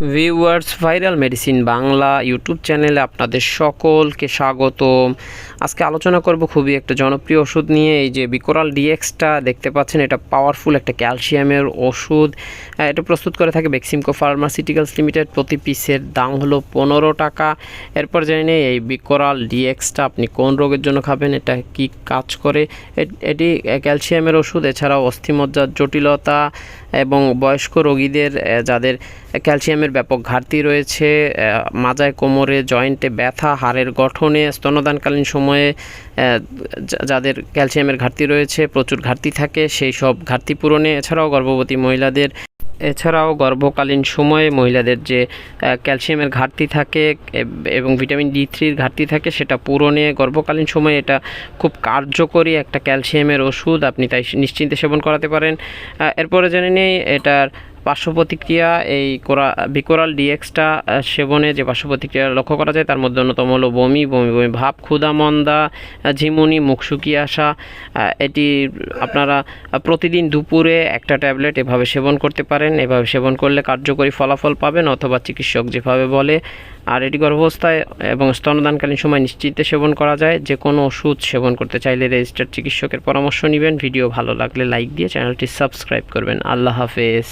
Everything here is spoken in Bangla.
Viewers, viral medicine Bangla YouTube চ্যানেলে আপনাদের সকলকে স্বাগতম। আজকে আলোচনা করব খুবই একটা জনপ্রিয় ওষুধ নিয়ে, এই যে বিকোরাল ডিএক্সটা দেখতে পাচ্ছেন, এটা পাওয়ারফুল একটা ক্যালসিয়ামের ওষুধ। এটা প্রস্তুত করে থাকে বেক্সিমকো ফার্মাসিউটিক্যালস লিমিটেড প্রতি পিসের দাম হলো পনেরো টাকা। এরপর জেনে নেই, এই বিকোরাল ডিএক্সটা আপনি কোন রোগের জন্য খাবেন, এটা কি কাজ করে? এটি ক্যালসিয়ামের ওষুধ, এছাড়াও অস্থিমজ্জার জটিলতা এবং বয়স্ক রোগীদের যাদের ক্যালসিয়ামের ব্যাপক ঘাটতি রয়েছে মাজায় কোমরে জয়েন্টে ব্যথা, হাড়ের গঠনে স্তনদানকালীন সময়ে যাদের ক্যালসিয়ামের ঘাটতি রয়েছে, প্রচুর ঘাটতি থাকে, সেই সব ঘাটতি পূরণে। এছাড়াও গর্ভবতী মহিলাদের, এছাড়াও গর্ভকালীন সময়ে মহিলাদের যে ক্যালসিয়ামের ঘাটতি থাকে এবং ভিটামিন ডি থ্রির ঘাটতি থাকে, সেটা পূরণে গর্ভকালীন সময়ে এটা খুব কার্যকরী একটা ক্যালসিয়ামের ওষুধ। আপনি তাই নিশ্চিন্তে সেবন করাতে পারেন। এরপরে জেনে নেই, এটার পার্শ্ব প্রতিক্রিয়া এই কোরা, বিকোরাল ডিএক্সটা সেবনে যে পার্শ্ব প্রতিক্রিয়া লক্ষ্য করা যায়, তার মধ্যে অন্যতম হলো বমি বমি বমি ভাব, ক্ষুধা, মন্দা ঝিমুনি, মুখ শুকিয়ে আসা এটি আপনারা প্রতিদিন দুপুরে একটা ট্যাবলেট এভাবে সেবন করতে পারেন। এভাবে সেবন করলে কার্যকরী ফলাফল পাবেন অথবা চিকিৎসক যেভাবে বলে। আর এটি গর্ভাবস্থায় এবং স্তনদানকালীন সময় নিশ্চিন্তে সেবন করা যায়। যে কোনো ওষুধ সেবন করতে চাইলে রেজিস্টার্ড চিকিৎসকের পরামর্শ নেবেন। ভিডিও ভালো লাগলে লাইক দিয়ে চ্যানেলটি সাবস্ক্রাইব করবেন। আল্লাহ হাফেজ।